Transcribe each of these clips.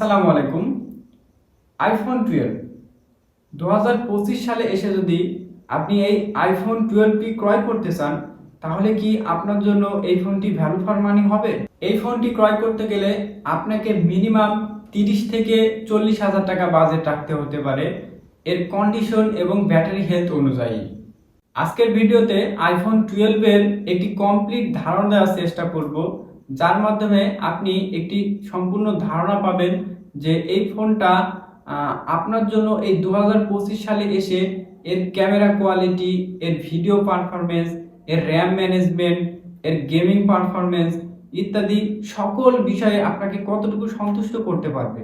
আসসালামু আলাইকুম। IPhone twelve দু হাজার পঁচিশ সালে এসে যদি আপনি এই আইফোন টুয়েলভটি ক্রয় করতে চান, তাহলে কি আপনার জন্য এই ফোনটি ভ্যালু ফর মানি হবে? এই ফোনটি ক্রয় করতে গেলে আপনাকে মিনিমাম তিরিশ থেকে চল্লিশ হাজার টাকা বাজেট রাখতে হতে পারে। এর কন্ডিশন এবং ব্যাটারি হেলথ অনুযায়ী। আজকের ভিডিওতে আইফোন টুয়েলভের একটি কমপ্লিট ধারণা দেওয়ার চেষ্টা করব। যার মাধ্যমে আপনি একটি সম্পূর্ণ ধারণা পাবেন যে এই ফোনটা আপনার জন্য এই দু হাজার পঁচিশ সালে এসে এর ক্যামেরা কোয়ালিটি, এর ভিডিও পারফরমেন্স এর র্যাম ম্যানেজমেন্ট, এর গেমিং পারফরমেন্স ইত্যাদি সকল বিষয়ে আপনাকে কতটুকু সন্তুষ্ট করতে পারবে।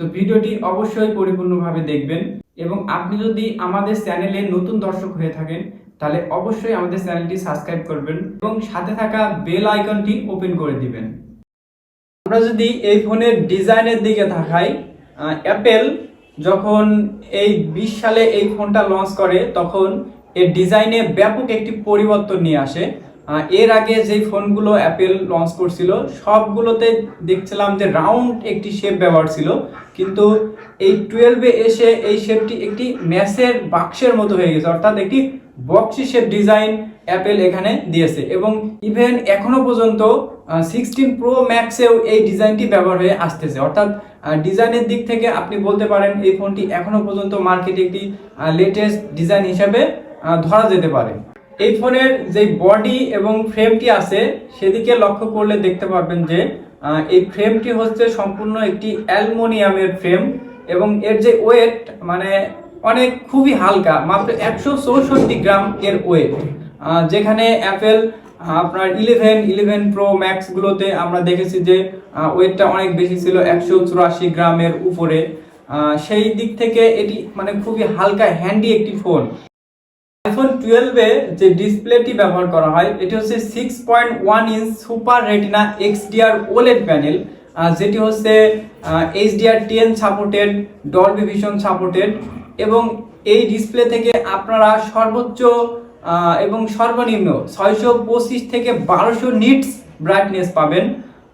তো ভিডিওটি অবশ্যই পরিপূর্ণভাবে দেখবেন এবং আপনি যদি আমাদের চ্যানেলে নতুন দর্শক হয়ে থাকেন তাহলে অবশ্যই আমাদের চ্যানেলটি সাবস্ক্রাইব করবেন এবং সাথে থাকা বেল আইকনটি ওপেন করে দিবেন। আমরা যদি এই ফোনের ডিজাইনের দিকে তাকাই অ্যাপেল যখন এই বিশ সালে এই ফোনটা লঞ্চ করে, তখন এর ডিজাইনে ব্যাপক একটি পরিবর্তন নিয়ে আসে। এর আগে যেই ফোনগুলো অ্যাপেল লঞ্চ করছিল, সবগুলোতে দেখছিলাম যে রাউন্ড একটি শেপ ব্যবহার ছিল। কিন্তু এই টুয়েলভে এসে এই শেপটি একটি ম্যাসের বাক্সের মতো হয়ে গেছে, অর্থাৎ একটি বক্সি শেপ ডিজাইন অ্যাপেল এখানে দিয়েছে। এবং ইভেন এখনও পর্যন্ত সিক্সটিন প্রো ম্যাক্সেও এই ডিজাইনটি ব্যবহার হয়ে আসতেছে। অর্থাৎ ডিজাইনের দিক থেকে আপনি বলতে পারেন এই ফোনটি এখনও পর্যন্ত মার্কেটে একটি লেটেস্ট ডিজাইন হিসাবে ধরা যেতে পারে। এই ফোনের যে বডি এবং ফ্রেমটি আছে, সেদিকে লক্ষ্য করলে দেখতে পারবেন যে এই ফ্রেমটি হচ্ছে সম্পূর্ণ একটি অ্যালমোনিয়ামের ফ্রেম এবং এর যে ওয়েট মানে অনেক খুবই হালকা, মাত্র একশো চৌষট্টি গ্রাম এর ওয়েট যেখানে অ্যাপেল আপনার ইলেভেন ইলেভেন প্রো ম্যাক্সগুলোতে আমরা দেখেছি যে ওয়েটটা অনেক বেশি ছিল, একশো চুরাশি গ্রামের উপরে। সেই দিক থেকে এটি মানে খুবই হালকা হ্যান্ডি একটি ফোন আইফোন টুয়েলভে যে ডিসপ্লেটি ব্যবহার করা হয়, এটি হচ্ছে six point one inch super retina XDR OLED panel যেটি হচ্ছে HDR ten supported Dolby Vision supported এবং এই ডিসপ্লে থেকে আপনারা সর্বোচ্চ এবং সর্বনিম্ন ছয়শো পঁচিশ থেকে বারোশো নিটস ব্রাইটনেস পাবেন।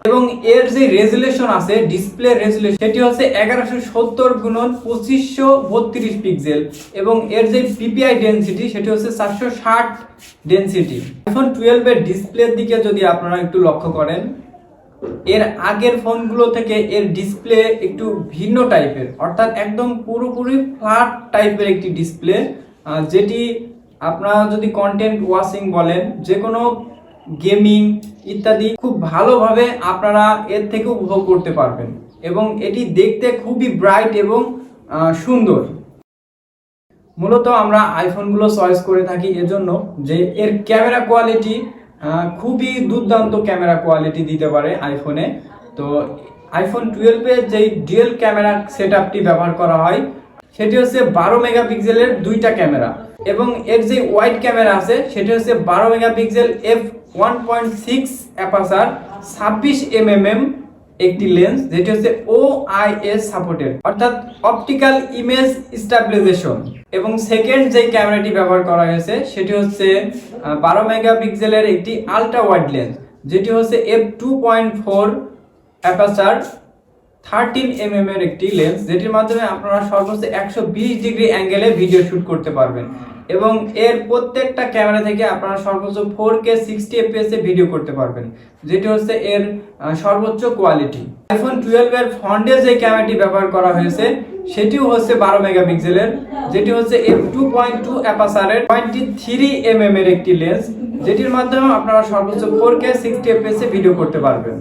এবং এর যে রেজুলেশন আছে ডিসপ্লে রেজুলেশন সেটি হচ্ছে এগারোশো সত্তর গুণন পঁচিশশো বত্রিশ পিক্সেল এবং এর যে পিপিআই ডেন্সিটি সেটি হচ্ছে চারশো ষাট ডেন্সিটি আইফোন টুয়েলভের ডিসপ্লের দিকে যদি আপনারা একটু লক্ষ্য করেন, এর আগের ফোনগুলো থেকে এর ডিসপ্লে একটু ভিন্ন টাইপের অর্থাৎ একদম পুরোপুরি ফ্ল্যাট টাইপের একটি ডিসপ্লে যেটি আপনারা যদি কন্টেন্ট ওয়াচিং বলেন যে কোনো গেমিং ইত্যাদি খুব ভালোভাবে আপনারা এর থেকে উপভোগ করতে পারবেন। এবং এটি দেখতে খুবই ব্রাইট এবং সুন্দর। মূলত আমরা আইফোনগুলো চয়েস করে থাকি এজন্য যে এর ক্যামেরা কোয়ালিটি খুবই দুর্দান্ত ক্যামেরা কোয়ালিটি দিতে পারে আইফোনে তো আইফোন টুয়েলভে যেই ডুয়েল ক্যামেরা সেট ব্যবহার করা হয় সেটি হচ্ছে বারো মেগাপিক্সেলের দুইটা ক্যামেরা। এবং এর যে ওয়াইড ক্যামেরা আছে, সেটি হচ্ছে বারো megapixel F one point six aperture ছাব্বিশ এমএমএম একটি লেন্স, যেটি হচ্ছে ও আই এস সাপোর্টেড অর্থাৎ অপটিক্যাল ইমেজ স্টাবিলাইজেশন এবং সেকেন্ড যে ক্যামেরাটি ব্যবহার করা হয়েছে, সেটি হচ্ছে বারো মেগাপিক্সেলের একটি আলট্রা ওয়াইড লেন্স যেটি হচ্ছে F two point four aperture thirteen MM এর একটি লেন্স যেটির মাধ্যমে আপনারা সর্বোচ্চ একশো বিশ ডিগ্রি অ্যাঙ্গেলে ভিডিও শুট করতে পারবেন। এবং এর প্রত্যেকটা ক্যামেরা থেকে আপনারা সর্বোচ্চ ফোর কে সিক্সটি এফপিএস এ ভিডিও করতে পারবেন, যেটি হচ্ছে এর সর্বোচ্চ কোয়ালিটি আইফোন টুয়েলভ এর ফ্রন্টে যে ক্যামেরাটি ব্যবহার করা হয়েছে, সেটিও হচ্ছে বারো মেগাপিক্সেলের যেটি হচ্ছে এফ টু পয়েন্ট টু অ্যাপাসারের টোয়েন্টি থ্রি এমএম এর একটি লেন্স যেটির মাধ্যমে আপনারা সর্বোচ্চ ফোর কে সিক্সটি এফপিএস এ ভিডিও করতে পারবেন।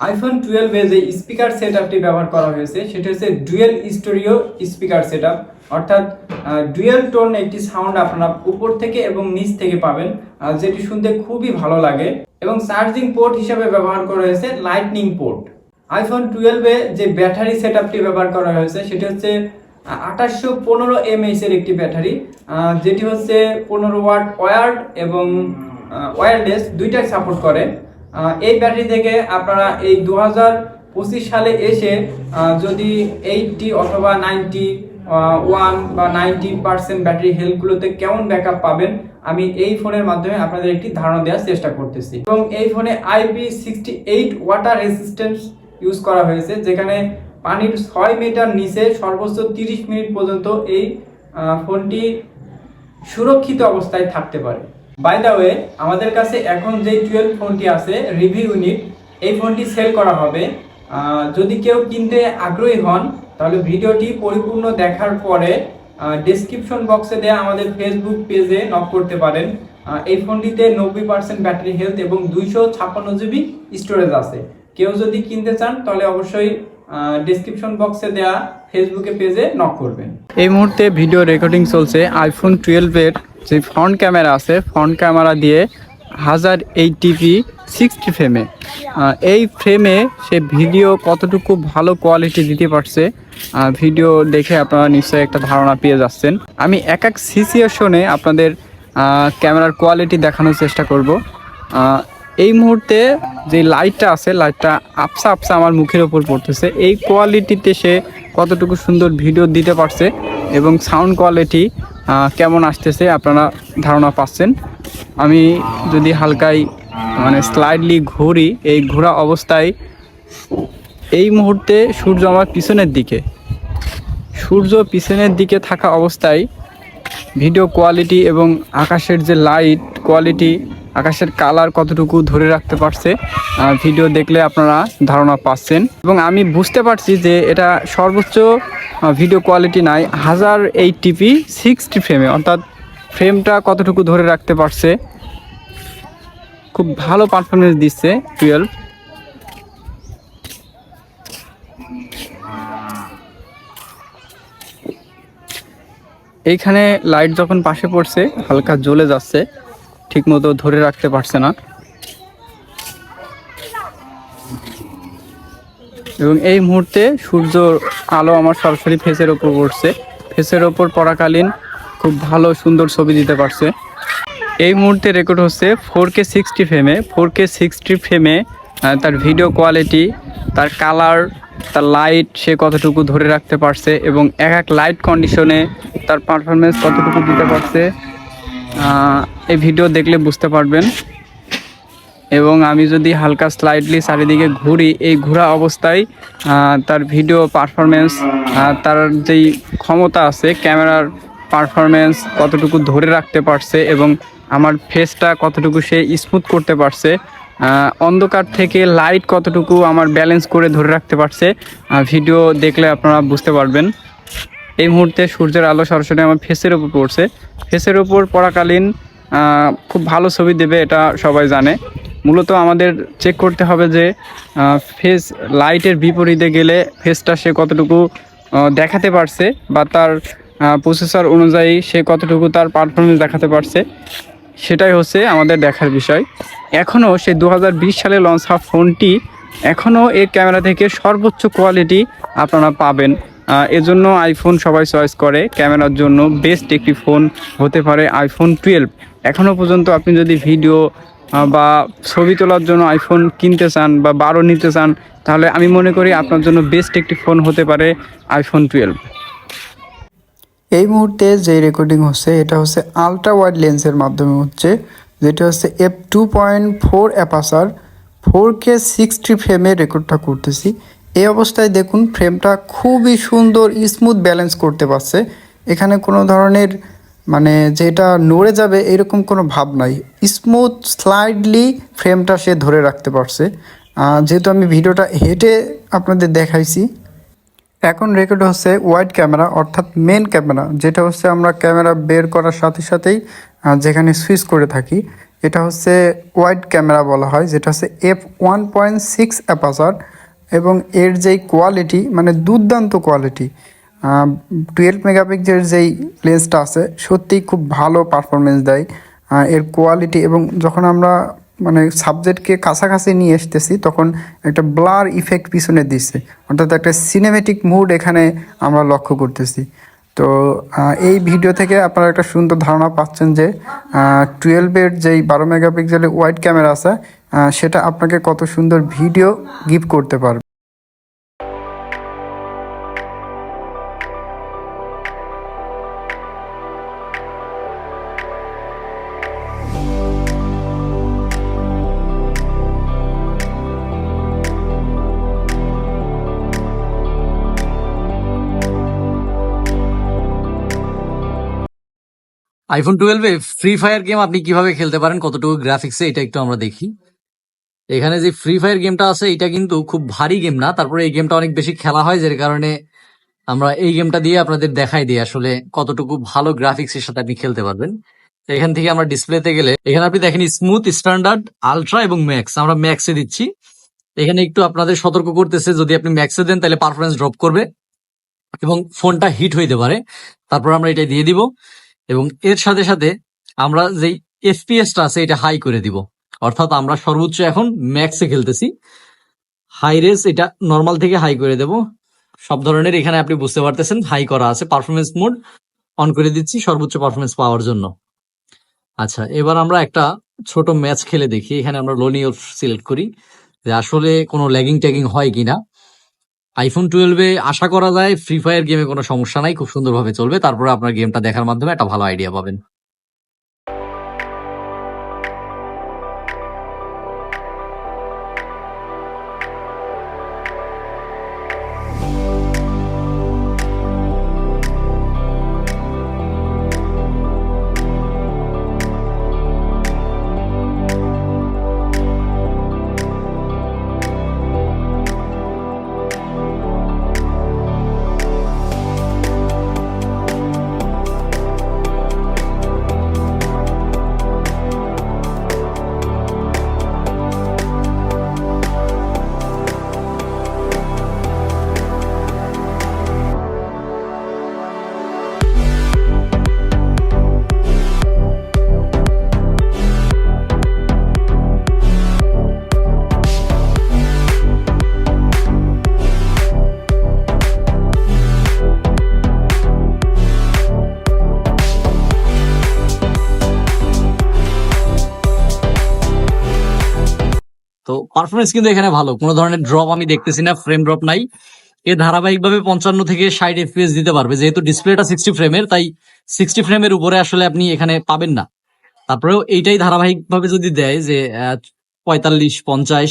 আইফোন টুয়েলভে যে স্পিকার সেট আপটি ব্যবহার করা হয়েছে, সেটা হচ্ছে ডুয়েল স্টোরিও স্পিকার সেট অর্থাৎ ডুয়েল টোন একটি সাউন্ড আপনারা উপর থেকে এবং নিচ থেকে পাবেন যেটি শুনতে খুবই ভালো লাগে। এবং চার্জিং পোর্ট হিসাবে ব্যবহার করা হয়েছে লাইটনিং পোর্ট। আইফোন টুয়েলভে যে ব্যাটারি সেট আপটি ব্যবহার করা হয়েছে, সেটি হচ্ছে আঠাশশো পনেরো এমএইচ এর একটি ব্যাটারি যেটি হচ্ছে পনেরো ওয়াট ওয়ার্ড এবং ওয়্যারলেস দুইটাই সাপোর্ট করে। এই ব্যাটারি থেকে আপনারা এই দু সালে এসে যদি এইটটি অথবা নাইনটি ওয়ান বা নাইনটি পার্সেন্ট ব্যাটারি হেলথগুলোতে কেমন ব্যাকআপ পাবেন, আমি এই ফোনের মাধ্যমে আপনাদের একটি ধারণা দেওয়ার চেষ্টা করতেছি। এবং এই ফোনে IP sixty eight water resistance use করা হয়েছে, যেখানে পানির ছয় মিটার নিচে সর্বোচ্চ তিরিশ মিনিট পর্যন্ত এই ফোনটি সুরক্ষিত অবস্থায় থাকতে পারে। বাই দ্য ওয়ে আমাদের কাছে এখন যে টুয়েলভ ফোনটি আছে রিভিউ ইউনিট এই ফোনটি সেল করা হবে। যদি কেউ কিনতে আগ্রহী হন, তাহলে ভিডিওটি পরিপূর্ণ দেখার পরে ডেসক্রিপশন বক্সে দেওয়া আমাদের ফেসবুক পেজে নক করতে পারেন। এই ফোনটিতে নব্বই পার্সেন্ট ব্যাটারি হেলথ এবং দুইশো ছাপ্পান্ন জিবি স্টোরেজ আছে। কেউ যদি কিনতে চান, তাহলে অবশ্যই ডেসক্রিপশন বক্সে দেওয়া ফেসবুকে পেজে নক করবেন। এই মুহূর্তে ভিডিও রেকর্ডিং চলছে আইফোন টুয়েলভের যে ফ্রন্ট ক্যামেরা আছে ফ্রন্ট ক্যামেরা দিয়ে হাজার এইটিপি সিক্সটি ফ্রেমে এই ফ্রেমে সে ভিডিও কতটুকু ভালো কোয়ালিটি দিতে পারছে ভিডিও দেখে আপনারা নিশ্চয়ই একটা ধারণা পেয়ে যাচ্ছেন। আমি এক এক সিচুয়েশনে আপনাদের ক্যামেরার কোয়ালিটি দেখানোর চেষ্টা করব। এই মুহূর্তে যে লাইটটা আছে লাইটটা আপসা আপসা আমার মুখের ওপর পড়তেছে। এই কোয়ালিটিতে সে কতটুকু সুন্দর ভিডিও দিতে পারছে এবং সাউন্ড কোয়ালিটি কেমন আসতেছে আপনারা ধারণা পাচ্ছেন? আমি যদি হালকাই মানে স্লাইডলি ঘুরি, এই ঘোরা অবস্থায় এই মুহূর্তে সূর্য আমার পিছনের দিকে। সূর্য পিছনের দিকে থাকা অবস্থায় ভিডিও কোয়ালিটি এবং আকাশের যে লাইট কোয়ালিটি আকাশের কালার কতটুকু ধরে রাখতে পারছে ভিডিও দেখলে আপনারা ধারণা পাচ্ছেন। এবং আমি বুঝতে পারছি যে এটা সর্বোচ্চ ভিডিও কোয়ালিটি নাই, হাজার এইট টিপি সিক্সটি ফ্রেমে অর্থাৎ ফ্রেমটা কতটুকু ধরে রাখতে পারছে, খুব ভালো পারফরমেন্স দিচ্ছে টুয়েলভ এইখানে লাইট যখন পাশে পড়ছে, হালকা জ্বলে যাচ্ছে ঠিকমতো ধরে রাখতে পারছে না। এবং এই মুহূর্তে সূর্য আলো আমার সরাসরি ফেসের ওপর পড়ছে। ফেসের ওপর পড়াকালীন খুব ভালো, সুন্দর ছবি দিতে পারছে। এই মুহূর্তে রেকর্ড হচ্ছে ফোর কে সিক্সটি ফ্রেমে ফোর কে সিক্সটি ফ্রেমে তার ভিডিও কোয়ালিটি তার কালার তার লাইট সে কতটুকু ধরে রাখতে পারছে এবং এক এক লাইট কন্ডিশনে তার পারফরমেন্স কতটুকু দিতে পারছে। এই ভিডিও দেখলে বুঝতে পারবেন। এবং আমি যদি হালকা স্লাইডলি চারিদিকে ঘুরি, এই ঘোরা অবস্থায় তার ভিডিও পারফরমেন্স তার যেই ক্ষমতা আছে ক্যামেরার পারফরমেন্স কতটুকু ধরে রাখতে পারছে এবং আমার ফেসটা কতটুকু সে স্মুথ করতে পারছে অন্ধকার থেকে লাইট কতটুকু আমার ব্যালেন্স করে ধরে রাখতে পারছে ভিডিও দেখলে আপনারা বুঝতে পারবেন। এই মুহূর্তে সূর্যের আলো সরাসরি আমার ফেসের উপর পড়ছে। ফেসের উপর পড়াকালীন খুব ভালো ছবি দেবে এটা সবাই জানে। মূলত আমাদের চেক করতে হবে যে ফেস লাইটের বিপরীতে গেলে ফেসটা সে কতটুকু দেখাতে পারছে বা তার প্রসেসর অনুযায়ী সে কতটুকু তার পারফরমেন্স দেখাতে পারছে। সেটাই হচ্ছে আমাদের দেখার বিষয়। এখনও সে দু হাজার বিশ সালে লঞ্চ হওয়া ফোনটি এখনও এই ক্যামেরা থেকে সর্বোচ্চ কোয়ালিটি আপনারা পাবেন। এজন্য আইফোন সবাই চয়েস করে। ক্যামেরার জন্য বেস্ট একটি ফোন হতে পারে আইফোন টুয়েলভ এখনও পর্যন্ত আপনি যদি ভিডিও বা ছবি তোলার জন্য আইফোন কিনতে চান বা বারো নিতে চান, তাহলে আমি মনে করি আপনার জন্য বেস্ট একটি ফোন হতে পারে আইফোন টুয়েলভ এই মুহূর্তে যে রেকর্ডিং হচ্ছে, এটা হচ্ছে আলট্রা ওয়াইড লেন্সের মাধ্যমে হচ্ছে, যেটা হচ্ছে F two point four aperture four K sixty ফ্রেমে রেকর্ডটা করতেছি। এই অবস্থায় দেখুন ফ্রেমটা খুবই সুন্দর স্মুথ ব্যালেন্স করতে পারছে। এখানে কোনো ধরনের মানে যেটা নড়ে যাবে এরকম কোনো ভাব নাই। স্মুথ স্লাইডলি ফ্রেমটা সে ধরে রাখতে পারছে। যেহেতু আমি ভিডিওটা হেঁটে আপনাদের দেখাইছি, এখন রেকর্ড হচ্ছে ওয়াইড ক্যামেরা অর্থাৎ মেন ক্যামেরা যেটা হচ্ছে আমরা ক্যামেরা বের করার সাথে সাথেই যেখানে সুইচ করে থাকি, এটা হচ্ছে ওয়াইড ক্যামেরা বলা হয়, যেটা হচ্ছে F one point six aperture এবং এর যেই কোয়ালিটি মানে দুর্দান্ত কোয়ালিটি টুয়েলভ মেগাপিক্সেলের যেই লেন্সটা আছে, সত্যিই খুব ভালো পারফরমেন্স দেয়। এর কোয়ালিটি এবং যখন আমরা মানে সাবজেক্টকে কাছাকাছি নিয়ে আসতেছি তখন একটা ব্লার ইফেক্ট পিছনে দিচ্ছে অর্থাৎ একটা সিনেমেটিক মুড এখানে আমরা লক্ষ্য করতেছি। তো এই ভিডিও থেকে আপনারা একটা সুন্দর ধারণা পাচ্ছেন যে টুয়েলভের যেই বারো মেগাপিক্সেলের ওয়াইড ক্যামেরা আছে সেটা আপনাকে কত সুন্দর ভিডিও গিফট করতে পারবে। আইফোন টুয়েলভে ফ্রি ফায়ার গেম আপনি কীভাবে খেলতে পারেন, কতটুকু গ্রাফিক্সে এটা একটু আমরা দেখি। এখানে যে ফ্রি ফায়ার গেমটা আছে, এটা কিন্তু খুব ভারী গেম না। তারপরে এই গেমটা অনেক বেশি খেলা হয়, যার কারণে আমরা এই গেমটা দিয়ে আপনাদের দেখাই দিই আসলে কতটুকু ভালো গ্রাফিক্সের সাথে আপনি খেলতে পারবেন। এখান থেকে আমরা ডিসপ্লেতে গেলে, এখানে আপনি দেখেন স্মুথ স্ট্যান্ডার্ড আলট্রা এবং ম্যাক্স আমরা ম্যাক্সে দিচ্ছি। এখানে একটু আপনাদের সতর্ক করতেছে, যদি আপনি ম্যাক্সে দেন, তাহলে পারফরমেন্স ড্রপ করবে এবং ফোনটা হিট হইতে পারে। তারপর আমরা এটা দিয়ে দিব এবং এর সাথে সাথে আমরা যেই এফপিএসটা আছে, এটা হাই করে দিব। অর্থাৎ আমরা সর্বোচ্চ এখন ম্যাক্সে খেলতেছি। হাই রেস এটা নর্মাল থেকে হাই করে দেব। সব ধরনের এখানে আপনি বুঝতে পারতেছেন হাই করা আছে। পারফরমেন্স মোড অন করে দিচ্ছি সর্বোচ্চ পারফরমেন্স পাওয়ার জন্য। আচ্ছা এবার আমরা একটা ছোট ম্যাচ খেলে দেখি। এখানে আমরা লোনিও সিলেক্ট করি। যে আসলে কোনো ল্যাগিং ট্যাগিং হয় কিনা। আইফোন টুয়েলভে আশা করা যায় ফ্রি ফায়ার গেমে কোনো সমস্যা নাই, খুব সুন্দরভাবে চলবে। তারপরে আপনার গেমটা দেখার মাধ্যমে একটা ভালো আইডিয়া পাবেন। পারফরমেন্স কিন্তু এখানে ভালো। কোনো ধরনের ড্রপ আমি দেখতেছি না ফ্রেম ড্রপ নাই। এ ধারাবাহিকভাবে পঞ্চান্ন থেকে ষাট এফপিএস দিতে পারবে। যেহেতু ডিসপ্লেটা সিক্সটি ফ্রেমের তাই সিক্সটি ফ্রেমের উপরে আসলে আপনি এখানে পাবেন না। তারপরেও এইটাই ধারাবাহিকভাবে যদি দেয় যে পঁয়তাল্লিশ, পঞ্চাশ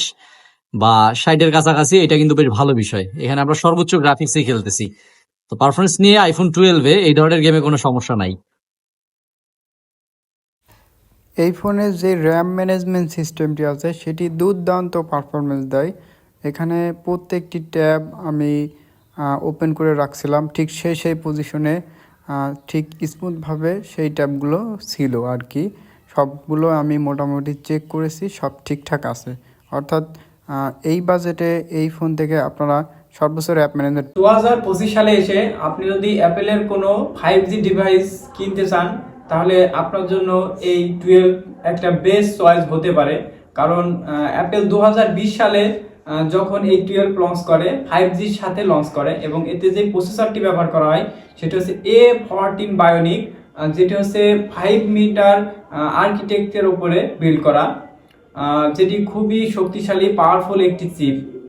বা ষাটের কাছাকাছি, এটা কিন্তু বেশ ভালো বিষয়। এখানে আমরা সর্বোচ্চ গ্রাফিক্সে খেলতেছি। তো পারফরমেন্স নিয়ে আইফোন টুয়েলভে এই ধরনের গেমে কোনো সমস্যা নাই। এই ফোনের যে র্যাম ম্যানেজমেন্ট সিস্টেমটি আছে, সেটি দুর্দান্ত পারফরমেন্স দেয়। এখানে প্রত্যেকটি ট্যাব আমি ওপেন করে রাখছিলাম। ঠিক সেই সেই পজিশনে ঠিক স্মুথভাবে সেই ট্যাবগুলো ছিল আর কি সবগুলো আমি মোটামুটি চেক করেছি, সব ঠিকঠাক আছে। অর্থাৎ এই বাজেটে এই ফোন থেকে আপনারা সর্বোচ্চ র্যাপ ম্যানেজমেন্ট দু সালে এসে আপনি যদি অ্যাপেলের কোনো ফাইভ জি ডিভাইস কিনতে চান তাহলে আপনার জন্য এই টুয়েলভ একটা বেস্ট চয়েস হতে পারে। কারণ অ্যাপেল দু হাজার বিশ সালে যখন এই টুয়েলভ লঞ্চ করে ফাইভ জির সাথে লঞ্চ করে এবং এতে যে প্রসেসরটি ব্যবহার করা হয়, সেটা হচ্ছে এ ফরটিন বায়োনিক যেটি হচ্ছে ফাইভ মিটার আর্কিটেক্টের উপরে বিল্ড করা যেটি খুবই শক্তিশালী পাওয়ারফুল একটি চিপ